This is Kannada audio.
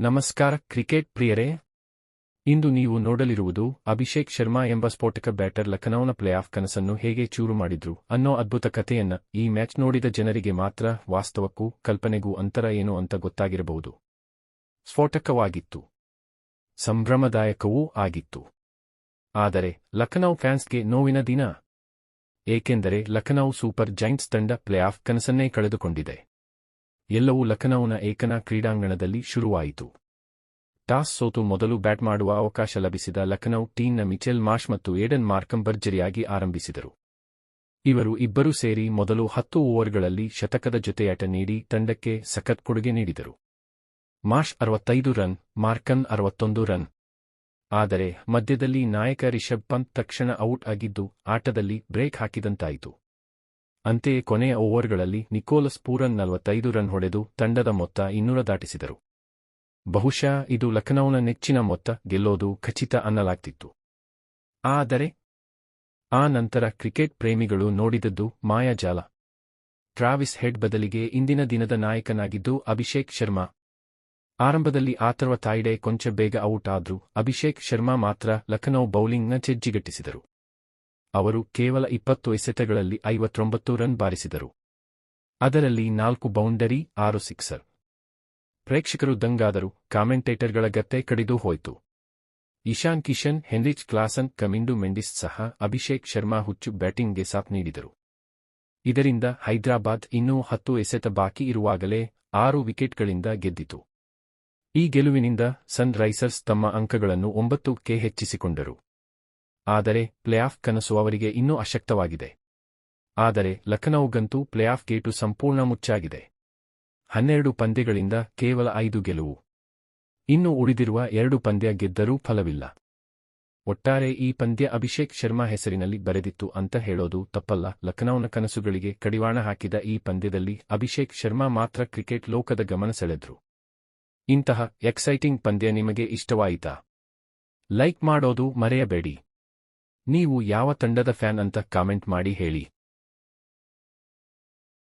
ನಮಸ್ಕಾರ ಕ್ರಿಕೆಟ್ ಪ್ರಿಯರೇ. ಇಂದು ನೀವು ನೋಡಲಿರುವುದು ಅಭಿಷೇಕ್ ಶರ್ಮಾ ಎಂಬ ಸ್ಫೋಟಕ ಬ್ಯಾಟರ್ ಲಖನೌನ ಪ್ಲೇಆಫ್ ಕನಸನ್ನು ಹೇಗೆ ಚೂರು ಮಾಡಿದ್ರು ಅನ್ನೋ ಅದ್ಭುತ ಕಥೆಯನ್ನ ಈ ಮ್ಯಾಚ್ ನೋಡಿದ ಜನರಿಗೆ ಮಾತ್ರ ವಾಸ್ತವಕ್ಕೂ ಕಲ್ಪನೆಗೂ ಅಂತರ ಏನು ಅಂತ ಗೊತ್ತಾಗಿರಬಹುದು. ಸ್ಫೋಟಕವಾಗಿತ್ತು. ಸಂಭ್ರಮದಾಯಕವೂ ಆಗಿತ್ತು. ಆದರೆ ಲಖನೌ ಫ್ಯಾನ್ಸ್ಗೆ ನೋವಿನ ದಿನ. ಏಕೆಂದರೆ ಲಖನೌ ಸೂಪರ್ ಜೈಂಟ್ಸ್ ತಂಡ ಪ್ಲೇಆಫ್ ಕನಸನ್ನೇ ಕಳೆದುಕೊಂಡಿದೆ. ಎಲ್ಲವೂ ಲಖನೌನ ಏಕನಾ ಕ್ರೀಡಾಂಗಣದಲ್ಲಿ ಶುರುವಾಯಿತು. ಟಾಸ್ ಸೋತು ಮೊದಲು ಬ್ಯಾಟ್ ಮಾಡುವ ಅವಕಾಶ ಲಭಿಸಿದ ಲಖನೌ ಟೀಮ್ನ ಮಿಚೆಲ್ ಮಾರ್ಷ್ ಮತ್ತು ಏಡನ್ ಮಾರ್ಕಂ ಭರ್ಜರಿಯಾಗಿ ಆರಂಭಿಸಿದರು. ಇವರು ಇಬ್ಬರು ಸೇರಿ ಮೊದಲು ಹತ್ತು ಓವರ್ಗಳಲ್ಲಿ ಶತಕದ ಜೊತೆಯಾಟ ನೀಡಿ ತಂಡಕ್ಕೆ ಸಖತ್ ಕೊಡುಗೆ ನೀಡಿದರು. ಮಾರ್ಷ್ ಅರವತ್ತೈದು ರನ್, ಮಾರ್ಕನ್ ಅರವತ್ತೊಂದು ರನ್. ಆದರೆ ಮಧ್ಯದಲ್ಲಿ ನಾಯಕ ರಿಷಬ್ ಪಂತ್ ತಕ್ಷಣ ಔಟ್ ಆಗಿದ್ದು, ಆಟದಲ್ಲಿ ಬ್ರೇಕ್ ಹಾಕಿದಂತಾಯಿತು. ಅಂತೆಯೇ ಕೊನೆಯ ಓವರ್ಗಳಲ್ಲಿ ನಿಕೋಲಸ್ ಪೂರನ್ ನಲವತ್ತೈದು ರನ್ ಹೊಡೆದು ತಂಡದ ಮೊತ್ತ ಇನ್ನೂರ ದಾಟಿಸಿದರು. ಬಹುಶಃ ಇದು ಲಖನೌನ ನೆಚ್ಚಿನ ಮೊತ್ತ ಗೆಲ್ಲೋದು ಖಚಿತ ಅನ್ನಲಾಗ್ತಿತ್ತು. ಆದರೆ, ಆ ನಂತರ ಕ್ರಿಕೆಟ್ ಪ್ರೇಮಿಗಳು ನೋಡಿದದ್ದು ಮಾಯಾಜಾಲ ಟ್ರಾವಿಸ್ ಹೆಡ್ ಬದಲಿಗೆ ಇಂದಿನ ದಿನದ ನಾಯಕನಾಗಿದ್ದು ಅಭಿಷೇಕ್ ಶರ್ಮಾ. ಆರಂಭದಲ್ಲಿ ಆತರ್ವ ತಾಯಿಡೆ ಕೊಂಚ ಬೇಗ ಔಟ್ ಆದ್ರೂ ಅಭಿಷೇಕ್ ಶರ್ಮಾ ಮಾತ್ರ ಲಖನೌ ಬೌಲಿಂಗ್ನ ಚೆಜ್ಜಿಗಟ್ಟಿಸಿದರು. ಅವರು ಕೇವಲ ಇಪ್ಪತ್ತು ಎಸೆತಗಳಲ್ಲಿ ಐವತ್ತೊಂಬತ್ತು ರನ್ ಬಾರಿಸಿದರು. ಅದರಲ್ಲಿ ನಾಲ್ಕು ಬೌಂಡರಿ, ಆರು ಸಿಕ್ಸರ್. ಪ್ರೇಕ್ಷಕರು ದಂಗಾದರು ಕಾಮೆಂಟೇಟರ್ಗಳ ಗತ್ತೆ ಕಡಿದು ಹೋಯಿತು. ಇಶಾನ್ ಕಿಶನ್, ಹೆನ್ರಿಚ್ ಕ್ಲಾಸನ್, ಕಮಿಂಡು ಮೆಂಡಿಸ್ ಸಹ ಅಭಿಷೇಕ್ ಶರ್ಮಾ ಹುಚ್ಚು ಬ್ಯಾಟಿಂಗ್ಗೆ ಸಾಥ್ ನೀಡಿದರು. ಇದರಿಂದ ಹೈದರಾಬಾದ್ ಇನ್ನೂ ಹತ್ತು ಎಸೆತ ಬಾಕಿ ಇರುವಾಗಲೇ ಆರು ವಿಕೆಟ್ಗಳಿಂದ ಗೆದ್ದಿತು. ಈ ಗೆಲುವಿನಿಂದ ಸನ್ ರೈಸರ್ಸ್ ತಮ್ಮ ಅಂಕಗಳನ್ನು ಒಂಬತ್ತಕ್ಕೆ ಹೆಚ್ಚಿಸಿಕೊಂಡರು. ಆದರೆ ಪ್ಲೇಆಫ್ ಕನಸು ಅವರಿಗೆ ಇನ್ನೂ ಅಶಕ್ತವಾಗಿದೆ. ಆದರೆ ಲಖನೌಗಂತೂ ಪ್ಲೇಆಫ್ ಗೇಟು ಸಂಪೂರ್ಣ ಮುಚ್ಚಾಗಿದೆ. ಹನ್ನೆರಡು ಪಂದ್ಯಗಳಿಂದ ಕೇವಲ ಐದು ಗೆಲುವು. ಇನ್ನು ಉಳಿದಿರುವ ಎರಡು ಪಂದ್ಯ ಗೆದ್ದರೂ ಫಲವಿಲ್ಲ. ಒಟ್ಟಾರೆ ಈ ಪಂದ್ಯ ಅಭಿಷೇಕ್ ಶರ್ಮಾ ಹೆಸರಿನಲ್ಲಿ ಬರೆದಿತ್ತು ಅಂತ ಹೇಳೋದು ತಪ್ಪಲ್ಲ. ಲಖನೌನ ಕನಸುಗಳಿಗೆ ಕಡಿವಾಣ ಹಾಕಿದ ಈ ಪಂದ್ಯದಲ್ಲಿ ಅಭಿಷೇಕ್ ಶರ್ಮಾ ಮಾತ್ರ ಕ್ರಿಕೆಟ್ ಲೋಕದ ಗಮನ ಸೆಳೆದ್ರು. ಇಂತಹ ಎಕ್ಸೈಟಿಂಗ್ ಪಂದ್ಯ ನಿಮಗೆ ಇಷ್ಟವಾಯಿತಾ? ಲೈಕ್ ಮಾಡೋದು ಮರೆಯಬೇಡಿ. ನೀವು ಯಾವ ತಂಡದ ಫ್ಯಾನ್ ಅಂತ ಕಾಮೆಂಟ್ ಮಾಡಿ ಹೇಳಿ.